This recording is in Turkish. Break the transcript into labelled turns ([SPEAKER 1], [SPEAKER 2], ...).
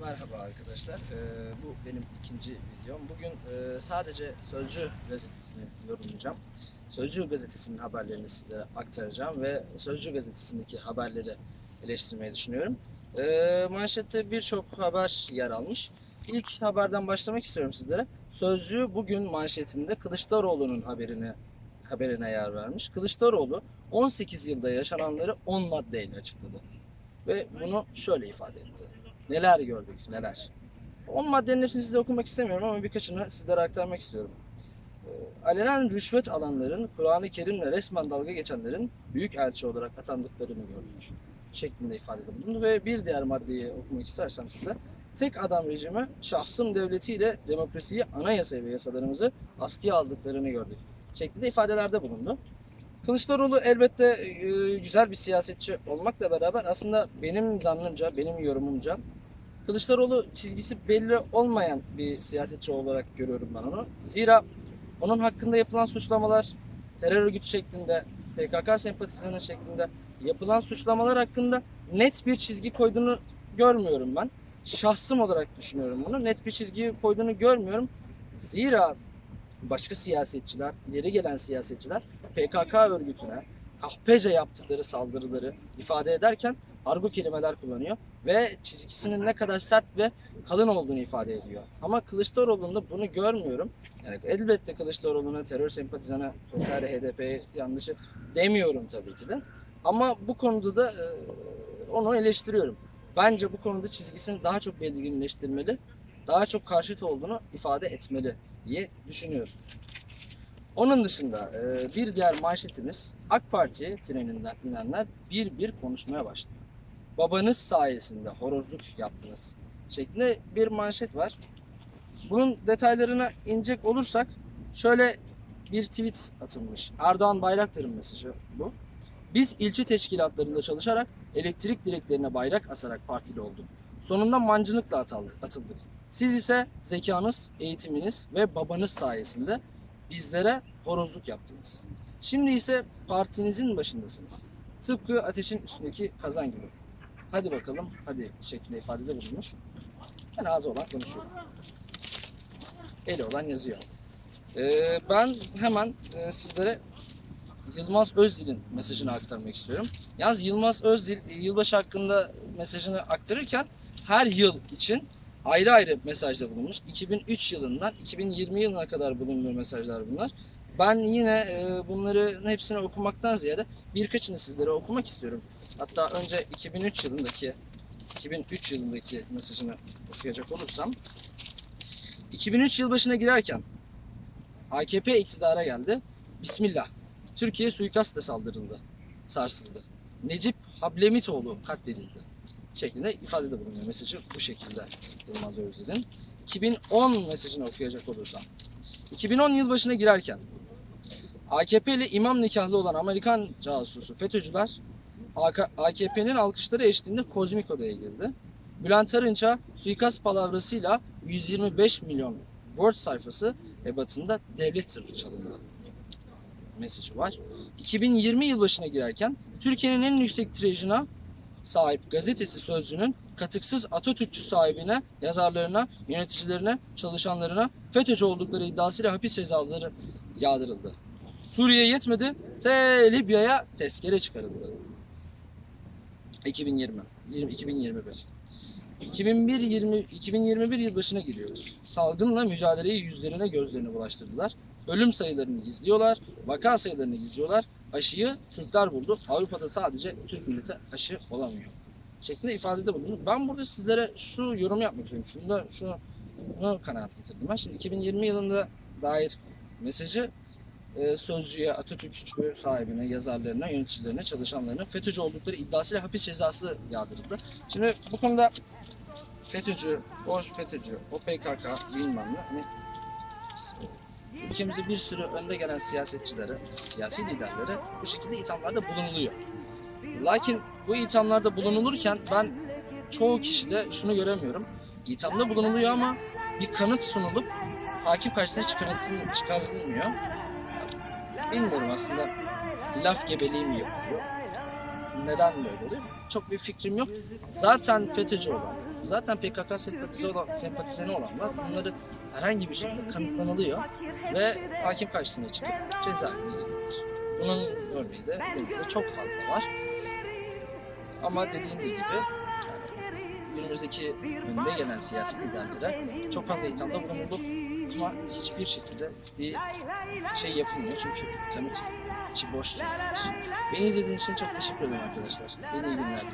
[SPEAKER 1] Merhaba arkadaşlar. Ee, bu benim ikinci videom. Bugün e, sadece Sözcü gazetesini yorumlayacağım. Sözcü gazetesinin haberlerini size aktaracağım ve Sözcü gazetesindeki haberleri eleştirmeyi düşünüyorum. Ee, manşette birçok haber yer almış. İlk haberden başlamak istiyorum sizlere. Sözcü bugün manşetinde Kılıçdaroğlu'nun haberini haberine yer vermiş. Kılıçdaroğlu 18 yılda yaşananları 10 maddeyle açıkladı. Ve bunu şöyle ifade etti. Neler gördük, neler. 10 maddenin hepsini size okumak istemiyorum ama birkaçını sizlere aktarmak istiyorum. Ee, Alenen rüşvet alanların, Kur'an-ı Kerim'le resmen dalga geçenlerin büyük elçi olarak atandıklarını gördük. Şeklinde ifade bulundu ve bir diğer maddeyi okumak istersem size. Tek adam rejimi şahsım devletiyle demokrasiyi, anayasayı ve yasalarımızı askıya aldıklarını gördük. Şeklinde ifadelerde bulundu. Kılıçdaroğlu elbette e, güzel bir siyasetçi olmakla beraber aslında benim zannımca, benim yorumumca Kılıçdaroğlu çizgisi belli olmayan bir siyasetçi olarak görüyorum ben onu. Zira onun hakkında yapılan suçlamalar terör örgütü şeklinde, PKK sempatizanı şeklinde yapılan suçlamalar hakkında net bir çizgi koyduğunu görmüyorum ben. Şahsım olarak düşünüyorum bunu. Net bir çizgi koyduğunu görmüyorum. Zira başka siyasetçiler, ileri gelen siyasetçiler PKK örgütüne kahpece yaptıkları saldırıları ifade ederken argo kelimeler kullanıyor ve çizgisinin ne kadar sert ve kalın olduğunu ifade ediyor. Ama Kılıçdaroğlu'nda bunu görmüyorum. Yani elbette Kılıçdaroğlu'na terör sempatizanı vesaire HDP yanlışı demiyorum tabii ki de. Ama bu konuda da e, onu eleştiriyorum. Bence bu konuda çizgisini daha çok belirginleştirmeli, daha çok karşıt olduğunu ifade etmeli diye düşünüyorum. Onun dışında e, bir diğer manşetimiz AK Parti treninden inenler bir bir konuşmaya başladı. Babanız sayesinde horozluk yaptınız şeklinde bir manşet var. Bunun detaylarına inecek olursak şöyle bir tweet atılmış. Erdoğan Bayraktar'ın mesajı bu. Biz ilçe teşkilatlarında çalışarak elektrik direklerine bayrak asarak partili olduk. Sonunda mancınıkla atıldık. Siz ise zekanız, eğitiminiz ve babanız sayesinde bizlere horozluk yaptınız. Şimdi ise partinizin başındasınız. Tıpkı ateşin üstündeki kazan gibi. Hadi bakalım, hadi şeklinde ifadede bulunmuş. Yani ağzı olan konuşuyor. Eli olan yazıyor. Ee, ben hemen e, sizlere Yılmaz Özdil'in mesajını aktarmak istiyorum. Yalnız Yılmaz Özdil yılbaşı hakkında mesajını aktarırken her yıl için ayrı ayrı mesajda bulunmuş. 2003 yılından 2020 yılına kadar bulunduğu mesajlar bunlar. Ben yine e, bunların hepsini okumaktan ziyade birkaçını sizlere okumak istiyorum. Hatta önce 2003 yılındaki 2003 yılındaki mesajını okuyacak olursam 2003 yılbaşına girerken AKP iktidara geldi. Bismillah. Türkiye suikastle saldırıldı. Sarsıldı. Necip Hablemitoğlu katledildi şeklinde ifadede bulunuyor. Mesajı bu şekilde Yılmaz Özdil'in. 2010 mesajını okuyacak olursam. 2010 yılbaşına girerken AKP ile imam nikahlı olan Amerikan casusu FETÖ'cüler AKP'nin alkışları eşliğinde kozmik odaya girdi. Bülent Arınç'a suikast palavrasıyla 125 milyon Word sayfası ebatında devlet sırrı çalındı mesajı var. 2020 yılbaşına girerken Türkiye'nin en yüksek tirajına sahip gazetesi Sözcü'nün katıksız Atatürkçü sahibine, yazarlarına, yöneticilerine, çalışanlarına FETÖ'cü oldukları iddiasıyla hapis cezaları yağdırıldı. Suriye yetmedi, te Libya'ya tezkere çıkarıldı. 2020, 20, 2021. 2001 20 2021 yılbaşına giriyoruz. Salgınla mücadeleyi yüzlerine gözlerine bulaştırdılar. Ölüm sayılarını gizliyorlar, vaka sayılarını gizliyorlar. Aşıyı Türkler buldu. Avrupa'da sadece Türk milleti aşı olamıyor. Şeklinde ifadede bulundu. Ben burada sizlere şu yorum yapmak istiyorum. Şunu da şunu bunu kanaat getirdim ben. Şimdi 2020 yılında dair mesajı e, sözcüye, Atatürkçü sahibine, yazarlarına, yöneticilerine, çalışanlarına FETÖ'cü oldukları iddiasıyla hapis cezası yağdırıldı. Şimdi bu konuda FETÖ'cü, o FETÖ'cü, o PKK bilmem ne hani ülkemizde bir sürü önde gelen siyasetçileri, siyasi liderleri bu şekilde ithamlarda bulunuluyor. Lakin bu ithamlarda bulunulurken ben çoğu kişide şunu göremiyorum. İthamda bulunuluyor ama bir kanıt sunulup hakim karşısına çıkartıl- çıkarılmıyor. Bilmiyorum aslında laf gebeliği mi yapıyor? Neden böyle oluyor? Çok bir fikrim yok. Zaten FETÖ'cü olan, Zaten PKK sempatize olan, sempatizanı olanlar bunları herhangi bir şekilde kanıtlanılıyor ve hakim karşısına çıkıp cezaevine giriyorlar. Bunun örneği de ülkede çok fazla var. Ama dediğim gibi yani günümüzdeki önde gelen siyasi liderlere çok fazla ithamda bulunuldu ama hiçbir şekilde bir şey yapılmıyor çünkü kanıt içi boş. Beni izlediğiniz için çok teşekkür ederim arkadaşlar. Beni iyi günler.